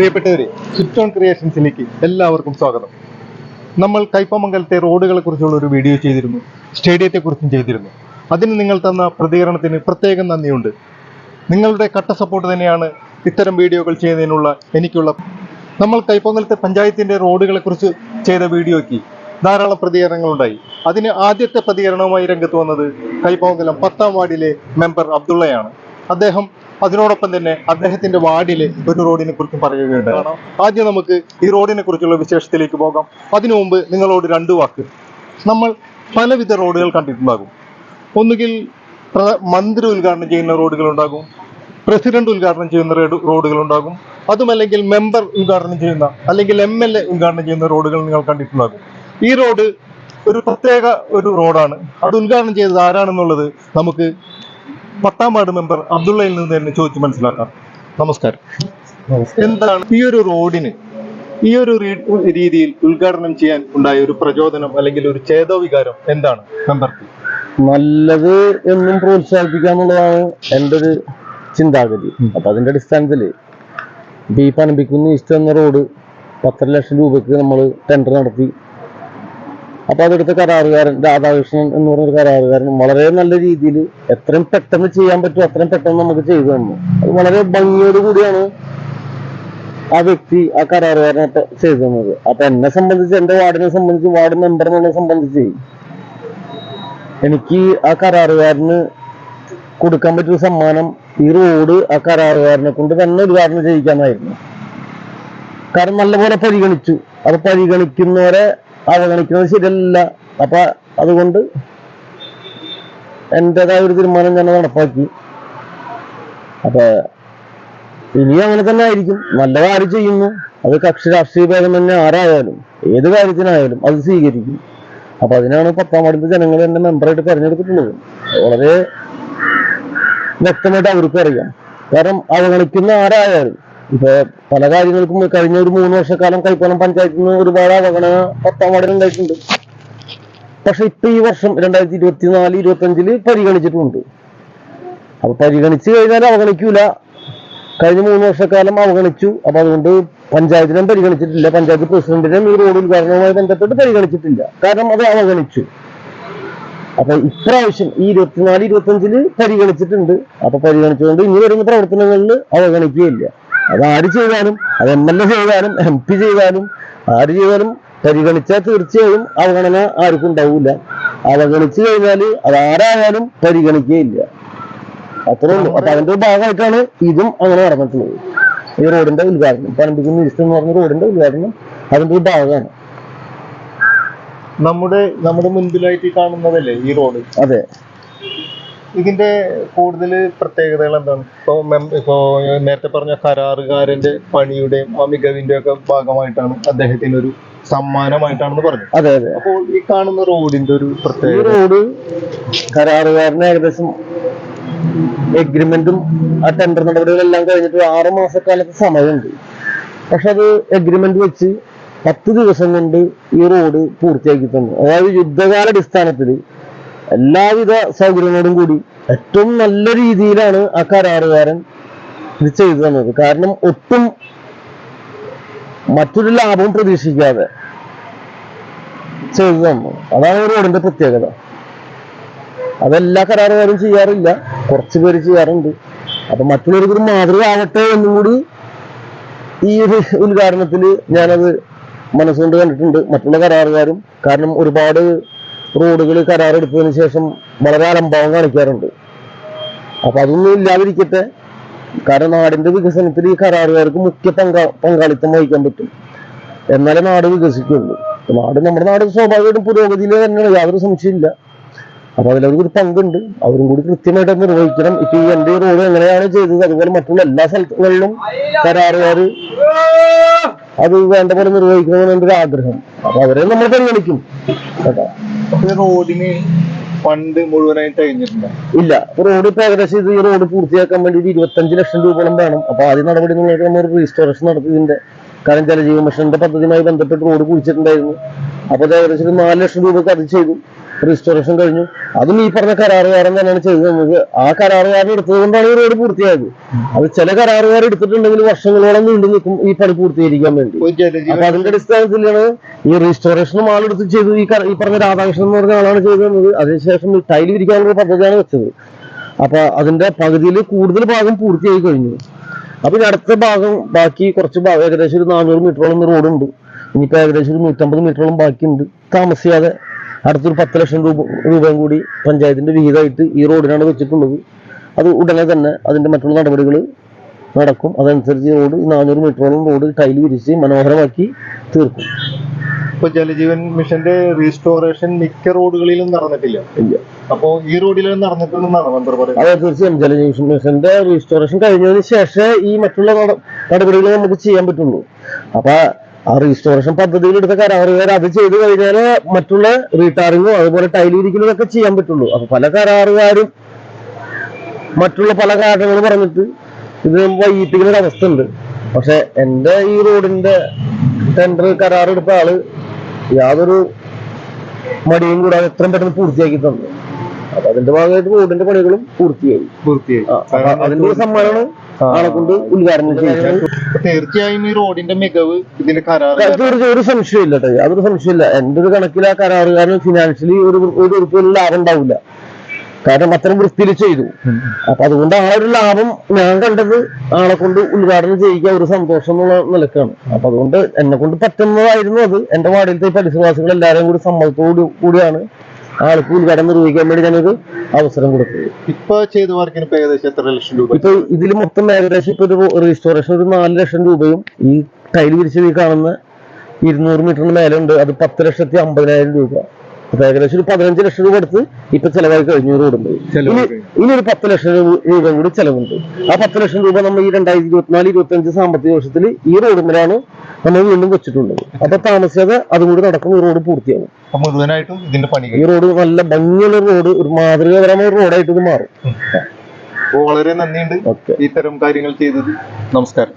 പ്രിയപ്പെട്ടവരെ ഓൺ ക്രിയേഷൻസിലേക്ക് എല്ലാവർക്കും സ്വാഗതം. നമ്മൾ കൈപ്പമംഗലത്തെ റോഡുകളെ കുറിച്ചുള്ള ഒരു വീഡിയോ ചെയ്തിരുന്നു സ്റ്റേഡിയത്തെ കുറിച്ചും ചെയ്തിരുന്നു. അതിന് നിങ്ങൾ തന്ന പ്രതികരണത്തിന് പ്രത്യേകം നന്ദിയുണ്ട്. നിങ്ങളുടെ കട്ട സപ്പോർട്ട് തന്നെയാണ് ഇത്തരം വീഡിയോകൾ ചെയ്യുന്നതിനുള്ള എനിക്കുള്ള നമ്മൾ കൈപ്പമംഗലത്തെ പഞ്ചായത്തിന്റെ റോഡുകളെ കുറിച്ച് ചെയ്ത വീഡിയോയ്ക്ക് ധാരാളം പ്രതികരണങ്ങളുണ്ടായി. അതിന് ആദ്യത്തെ പ്രതികരണവുമായി രംഗത്ത് വന്നത് കൈപ്പമംഗലം പത്താം വാർഡിലെ മെമ്പർ അബ്ദുള്ളയാണ്. അദ്ദേഹം അതിനോടൊപ്പം തന്നെ അദ്ദേഹത്തിന്റെ വാർഡിലെ ഒരു റോഡിനെ കുറിച്ചും പറയുകയുണ്ട് ആദ്യം നമുക്ക് ഈ റോഡിനെ കുറിച്ചുള്ള വിശേഷത്തിലേക്ക് പോകാം. അതിനു മുമ്പ് നിങ്ങളോട് രണ്ടു വാക്ക്. നമ്മൾ പലവിധ റോഡുകൾ കണ്ടിട്ടുണ്ടാകും. ഒന്നുകിൽ മന്ത്രി ഉദ്ഘാടനം ചെയ്യുന്ന റോഡുകൾ ഉണ്ടാകും. പ്രസിഡന്റ് ഉദ്ഘാടനം ചെയ്യുന്ന റോഡുകൾ ഉണ്ടാകും. അതുമല്ലെങ്കിൽ മെമ്പർ ഉദ്ഘാടനം ചെയ്യുന്ന അല്ലെങ്കിൽ എം എൽ എ ഉദ്ഘാടനം ചെയ്യുന്ന റോഡുകൾ നിങ്ങൾ കണ്ടിട്ടുണ്ടാകും. ഈ റോഡ് ഒരു പ്രത്യേക ഒരു റോഡാണ്. അത് ഉദ്ഘാടനം ചെയ്തത് ആരാണെന്നുള്ളത് നമുക്ക് പത്താം വാർഡ് മെമ്പർ അബ്ദുള്ളയിൽ നിന്ന് തന്നെ ചോദിച്ച് മനസ്സിലാക്കാം. നമസ്കാരം. എന്താണ് ഈ ഒരു റോഡിന് ഈ ഒരു രീതിയിൽ ഉദ്ഘാടനം ചെയ്യാൻ ഉണ്ടായ ഒരു പ്രചോദനം അല്ലെങ്കിൽ ഒരു ചേതോവികാരം എന്താണ് മെമ്പർക്ക്? നല്ലത് എന്നും പ്രോത്സാഹിപ്പിക്കുക എന്നുള്ളതാണ് എന്റെ ഒരു ചിന്താഗതി അപ്പൊ അതിന്റെ അടിസ്ഥാനത്തിൽ ഇപ്പൊ ഈ പനമ്പിക്കുന്ന് ഈസ്റ്റ് എന്ന റോഡ് പത്തര ലക്ഷം രൂപക്ക് നമ്മൾ ടെൻഡർ നടത്തി. അപ്പൊ അതെടുത്ത കരാറുകാരൻ രാധാകൃഷ്ണൻ എന്ന് പറഞ്ഞൊരു കരാറുകാരൻ വളരെ നല്ല രീതിയിൽ എത്രയും പെട്ടെന്ന് ചെയ്യാൻ പറ്റും അത്രയും പെട്ടെന്ന് നമുക്ക് ചെയ്തു തന്നു. അത് വളരെ ഭംഗിയോട് കൂടിയാണ് ആ വ്യക്തി ആ കരാറുകാരനെ ചെയ്തു തന്നത്. അപ്പൊ എന്നെ സംബന്ധിച്ച് എന്റെ വാർഡിനെ സംബന്ധിച്ച് വാർഡ് മെമ്പർ എന്നെ സംബന്ധിച്ച് എനിക്ക് ആ കരാറുകാരന് കൊടുക്കാൻ പറ്റിയ സമ്മാനം ഈ റോഡ് ആ കരാറുകാരനെ കൊണ്ട് തന്നെ ഉദ്ഘാടനം ചെയ്യിക്കാനായിരുന്നു. കാരണം നല്ലപോലെ പരിഗണിച്ചു. അത് പരിഗണിക്കുന്നവരെ അവഗണിക്കുന്നത് ശരിയല്ല അപ്പൊ അതുകൊണ്ട് എന്റേതായ ഒരു തീരുമാനം ഞാൻ നടപ്പാക്കി. അപ്പൊ ഇനിയും അങ്ങനെ തന്നെ ആയിരിക്കും. നല്ല കാര്യം ചെയ്യുന്നു. അത് കക്ഷി രാഷ്ട്രീയ ഭേദം തന്നെ ആരായാലും ഏത് കാര്യത്തിനായാലും അത് സ്വീകരിക്കും. അപ്പൊ അതിനാണ് പത്താം വാർഡിന്റെ ജനങ്ങൾ എന്നെ മെമ്പറായിട്ട് തെരഞ്ഞെടുത്തിട്ടുള്ളത്. വളരെ വ്യക്തമായിട്ട് അവർക്ക് അറിയാം കാരണം അവഗണിക്കുന്ന ആരായാലും ഇപ്പൊ പല കാര്യങ്ങൾക്കും കഴിഞ്ഞ ഒരു മൂന്ന് വർഷക്കാലം കൈപ്പണം പഞ്ചായത്തിൽ നിന്ന് ഒരുപാട് അവഗണന പത്താം വാർഡിൽ ഉണ്ടായിട്ടുണ്ട്. പക്ഷെ ഇപ്പൊ ഈ വർഷം രണ്ടായിരത്തി ഇരുപത്തിനാല് ഇരുപത്തി അഞ്ചിൽ പരിഗണിച്ചിട്ടുണ്ട്. അപ്പൊ പരിഗണിച്ചു കഴിഞ്ഞാൽ അവഗണിക്കൂല. കഴിഞ്ഞ മൂന്ന് വർഷക്കാലം അവഗണിച്ചു. അപ്പൊ അതുകൊണ്ട് പഞ്ചായത്തിനും പരിഗണിച്ചിട്ടില്ല. പഞ്ചായത്ത് പ്രസിഡന്റിനും ഈ റോഡ് ഉദ്ഘാടനവുമായി ബന്ധപ്പെട്ട് പരിഗണിച്ചിട്ടില്ല. കാരണം അത് അവഗണിച്ചു. അപ്പൊ ഇപ്രാവശ്യം ഈ ഇരുപത്തിനാല് ഇരുപത്തിയഞ്ചിൽ പരിഗണിച്ചിട്ടുണ്ട്. അപ്പൊ പരിഗണിച്ചുകൊണ്ട് ഇനി വരുന്ന പ്രവർത്തനങ്ങളിൽ അവഗണിക്കുകയില്ല. അത് ആര് ചെയ്താലും അത് എം എൽ എ ചെയ്താലും എം പി ചെയ്താലും ആര് ചെയ്താലും പരിഗണിച്ചാൽ തീർച്ചയായും അവഗണന ആർക്കും ഉണ്ടാവില്ല അവഗണിച്ചു കഴിഞ്ഞാൽ അത് ആരായാലും പരിഗണിക്കുകയില്ല അത്രേ ഉള്ളൂ. അപ്പൊ അതിന്റെ ഒരു ഭാഗമായിട്ടാണ് ഇതും അങ്ങനെ നടന്നിട്ടുള്ളത്. ഈ റോഡിന്റെ ഉദ്ഘാടനം. പനമ്പിക്കുന്ന ഇഷ്ടം എന്ന് പറഞ്ഞ റോഡിന്റെ ഉദ്ഘാടനം അതിന്റെ ഒരു ഭാഗമാണ്. നമ്മുടെ നമ്മുടെ മുൻപിലായിട്ട് കാണുന്നതല്ലേ ഈ റോഡ്? അതെ. ഇതിന്റെ കൂടുതൽ പ്രത്യേകതകൾ എന്താണ്? ഇപ്പൊ ഇപ്പോ നേരത്തെ പറഞ്ഞ കരാറുകാരന്റെ പണിയുടെയും ആ മികവിന്റെ ഒക്കെ ഭാഗമായിട്ടാണ് അദ്ദേഹത്തിന് ഒരു സമ്മാനമായിട്ടാണെന്ന് പറഞ്ഞു അതെ അതെ. അപ്പോൾ ഈ കാണുന്ന റോഡിന്റെ ഒരു ഈ പ്രത്യേകത? റോഡ് കരാറുകാരന് ഏകദേശം എഗ്രിമെന്റും ആ ടെൻഡർ നടപടികളെല്ലാം കഴിഞ്ഞിട്ട് ആറ് മാസക്കാലത്ത് സമയമുണ്ട്. പക്ഷെ അത് എഗ്രിമെന്റ് വെച്ച് പത്ത് ദിവസം കൊണ്ട് ഈ റോഡ് പൂർത്തിയാക്കി തന്നു. അതായത് യുദ്ധകാല അടിസ്ഥാനത്തിൽ എല്ലാവിധ സൗകര്യങ്ങളോടും കൂടി ഏറ്റവും നല്ല രീതിയിലാണ് ആ കരാറുകാരൻ ഇത് ചെയ്തു തന്നത്. കാരണം ഒട്ടും മറ്റൊരു ലാഭവും പ്രതീക്ഷിക്കാതെ ചെയ്തു തന്നു. അതാണ് റോഡിന്റെ പ്രത്യേകത. അതെല്ലാ കരാറുകാരും ചെയ്യാറില്ല. കുറച്ച് പേര് ചെയ്യാറുണ്ട്. അപ്പൊ മറ്റുള്ളവർക്ക് ഒരു മാതൃക ആവട്ടെ എന്നും കൂടി ഈ ഒരു ഉദ്ഘാടനത്തിൽ ഞാനത് മനസ്സുകൊണ്ട് കണ്ടിട്ടുണ്ട്. മറ്റുള്ള കരാറുകാരും. കാരണം ഒരുപാട് റോഡുകൾ കരാറെടുത്തതിന് ശേഷം വളരെ അലംഭാവം കാണിക്കാറുണ്ട്. അപ്പൊ അതൊന്നും ഇല്ലാതിരിക്കട്ടെ. കാരണം നാടിന്റെ വികസനത്തിൽ ഈ കരാറുകാർക്ക് മുഖ്യ പങ്കാ പങ്കാളിത്തം വഹിക്കാൻ പറ്റും. എന്നാലേ നാട് വികസിക്കുള്ളൂ. നാട് നമ്മുടെ നാട് സ്വാഭാവികമായിട്ടും പുരോഗതിയിൽ തന്നെയാണ്. യാതൊരു സംശയമില്ല അപ്പൊ അതിലവർക്ക് ഒരു പങ്കുണ്ട്. അവരും കൂടി കൃത്യമായിട്ട് നിർവഹിക്കണം. ഇപ്പൊ ഈ എന്റെ റോഡ് എങ്ങനെയാണ് ചെയ്തത്? അതുപോലെ മറ്റുള്ള എല്ലാ സ്ഥലങ്ങളിലും കരാറുകാർ അത് വേണ്ട പോലെ നിർവഹിക്കണമെന്ന് ഒരു ആഗ്രഹം. അപ്പൊ അവരെ നമ്മൾ പരിഗണിക്കും. കേട്ടോ? റോഡിന് ഫണ്ട് മുഴുവനായിട്ട് കഴിഞ്ഞിട്ടില്ല. ഇല്ല. റോഡ് ഇപ്പൊ ഏകദേശം ഇത് ഈ റോഡ് പൂർത്തിയാക്കാൻ വേണ്ടി ഒരു ഇരുപത്തഞ്ച് ലക്ഷം രൂപയോളം വേണം. അപ്പൊ ആദ്യം നടപടി എന്നുള്ളത് നമ്മൾ റീസ്റ്റോറേഷൻ നടത്തിയതിന്റെ കാരണം ജലജീവൻ മിഷന്റെ പദ്ധതിയുമായി ബന്ധപ്പെട്ട് റോഡ് കുഴിച്ചിട്ടുണ്ടായിരുന്നു. അപ്പൊ ഏകദേശം നാല് ലക്ഷം രൂപക്ക് അത് ചെയ്തു. റീസ്റ്റോറേഷൻ കഴിഞ്ഞു. അതും ഈ പറഞ്ഞ കരാറുകാരൻ തന്നെയാണ് ചെയ്തു നമുക്ക് ആ കരാറുകാരൻ എടുത്തത് കൊണ്ടാണ് ഈ റോഡ് പൂർത്തിയായത്. അത് ചില കരാറുകാർ എടുത്തിട്ടുണ്ടെങ്കിൽ വർഷങ്ങളോളം നീണ്ടു നിൽക്കും ഈ പണി പൂർത്തീകരിക്കാൻ വേണ്ടി. അപ്പൊ അതിന്റെ അടിസ്ഥാനത്തിലാണ് ഈ റീസ്റ്റോറേഷനും ആളെടുത്ത് ചെയ്തു ഈ ഈ പറഞ്ഞ രാധാകൃഷ്ണൻ എന്ന് പറഞ്ഞ ആളാണ് ചെയ്തു തന്നത് അതിനുശേഷം ഈ ടൈൽ വിരിക്കാനുള്ള പദ്ധതിയാണ് വെച്ചത്. അപ്പൊ അതിന്റെ പകുതിയിൽ കൂടുതൽ ഭാഗം പൂർത്തിയായി കഴിഞ്ഞു. അപ്പൊ ഇനി അടുത്ത ഭാഗം ബാക്കി കുറച്ച് ഭാഗം ഏകദേശം ഒരു നാനൂറ് മീറ്ററോളം റോഡുണ്ട്. ഇനിയിപ്പോ ഏകദേശം ഒരു നൂറ്റമ്പത് മീറ്ററോളം ബാക്കിയുണ്ട്. താമസിയാതെ അടുത്തൊരു പത്ത് ലക്ഷം രൂപ രൂപയും കൂടി പഞ്ചായത്തിന്റെ വിഹിതമായിട്ട് ഈ റോഡിനാണ് വെച്ചിട്ടുള്ളത്. അത് ഉടനെ തന്നെ അതിന്റെ മറ്റുള്ള നടപടികൾ നടക്കും. അതനുസരിച്ച് റോഡ് നാനൂറ് മീറ്ററോളം റോഡ് ടൈൽ വിരിച്ച് മനോഹരമാക്കി തീർക്കും. ഇപ്പൊ ജലജീവൻ മിഷന്റെ റീസ്റ്റോറേഷൻ മിക്ക റോഡുകളിലും നടന്നിട്ടില്ല. ഇല്ല. അപ്പോ ഈ റോഡിലും നടന്നിട്ടുണ്ടെന്നാണ് മന്ത്രി പറയുന്നത്? അതെ തീർച്ചയായും. ജലജീവൻ മിഷന്റെ റീസ്റ്റോറേഷൻ കഴിഞ്ഞതിന് ശേഷം ഈ മറ്റുള്ള നട- നടപടികൾ നമുക്ക് ചെയ്യാൻ പറ്റുള്ളൂ. അപ്പൊ ആ റീസ്റ്റോറേഷൻ പദ്ധതിയിൽ എടുത്ത കരാറുകാർ അത് ചെയ്തു കഴിഞ്ഞാൽ മറ്റുള്ള റീടാറിങ്ങോ അതുപോലെ ഒക്കെ ചെയ്യാൻ പറ്റുള്ളൂ. അപ്പൊ പല കരാറുകാരും മറ്റുള്ള പല കാരണങ്ങൾ പറഞ്ഞിട്ട് ഇത് വൈകിപ്പിക്കുന്ന ഒരു അവസ്ഥ ഉണ്ട് പക്ഷെ എന്റെ ഈ റോഡിന്റെ ടെൻഡർ കരാറെടുത്ത ആൾ യാതൊരു മടിയും കൂടാതെ എത്രയും പെട്ടെന്ന് പൂർത്തിയാക്കി തന്നു അപ്പൊ അതിന്റെ ഭാഗമായിട്ട് റോഡിന്റെ പണികളും പൂർത്തിയായി. പൂർത്തിയായി. അതിന്റെ ഒരു സമ്മാനമാണ് ആളെ കൊണ്ട് ഉദ്ഘാടനം തീർച്ചയായും ഈ റോഡിന്റെ മികവ് ഇതിന്റെ കരാറ് അതൊരു ഒരു സംശയമില്ല കേട്ടോ. അതൊരു സംശയമില്ല എന്റെ ഒരു കണക്കിൽ ആ കരാറുകാരന് ഫിനാൻഷ്യലി ഒരു ഒരു ഉറുപ്പിലും ലാഭം ഉണ്ടാവില്ല. കാരണം അത്രയും വൃത്തിയിൽ ചെയ്തു. അപ്പൊ അതുകൊണ്ട് ആ ഒരു ലാഭം ഞാൻ കണ്ടത് ആളെ കൊണ്ട് ഉദ്ഘാടനം ചെയ്യിക്കാൻ ഒരു സന്തോഷം എന്നുള്ള നിലക്കാണ്. അപ്പൊ അതുകൊണ്ട് എന്നെ കൊണ്ട് പറ്റുന്നതായിരുന്നു അത്. എന്റെ വാർഡിലത്തെ പരിസരവാസികൾ എല്ലാവരും കൂടി സമ്മതത്തോടു കൂടിയാണ് ആൾക്ക് കടന്ന് നിർവഹിക്കാൻ വേണ്ടി ഞങ്ങൾക്ക് അവസരം കൊടുത്തത് ഇപ്പൊ ചെയ്ത വർക്കിന് ഏകദേശം എത്ര ലക്ഷം രൂപ? ഇപ്പൊ ഇതിൽ മൊത്തം ഏകദേശം ഇപ്പൊ ഒരു റീസ്റ്റോറേഷൻ ഒരു നാല് ലക്ഷം രൂപയും ഈ ടൈൽ വിരിച്ചത് ഈ കാണുന്ന ഇരുന്നൂറ് മീറ്ററിന് മേലെ ഉണ്ട്. അത് പത്ത് ലക്ഷത്തി അമ്പതിനായിരം രൂപ. അപ്പൊ ഏകദേശം ഒരു പതിനഞ്ച് ലക്ഷം രൂപ എടുത്ത് ഇപ്പൊ ചെലവായി കഴിഞ്ഞു റോഡുണ്ട് ഇനി ഇനി ഒരു പത്ത് ലക്ഷം രൂപ കൂടി ചെലവുണ്ട്. ആ പത്ത് ലക്ഷം രൂപ നമ്മൾ ഈ രണ്ടായിരത്തി ഇരുപത്തിനാല് ഇരുപത്തി അഞ്ച് സാമ്പത്തിക വർഷത്തിൽ ഈ റോഡിലാണ് നമ്മൾ വീണ്ടും വെച്ചിട്ടുള്ളത്. അപ്പൊ താമസിയാതെ അതും കൂടി നടക്കും ഈ റോഡ് പൂർത്തിയാവും. ഈ റോഡ് നല്ല ഭംഗിയുള്ള റോഡ് ഒരു മാതൃകാപരമായ റോഡായിട്ട് ഇത് മാറും. വളരെ നന്ദിയുണ്ട് ഇത്തരം കാര്യങ്ങൾ ചെയ്തത് നമസ്കാരം.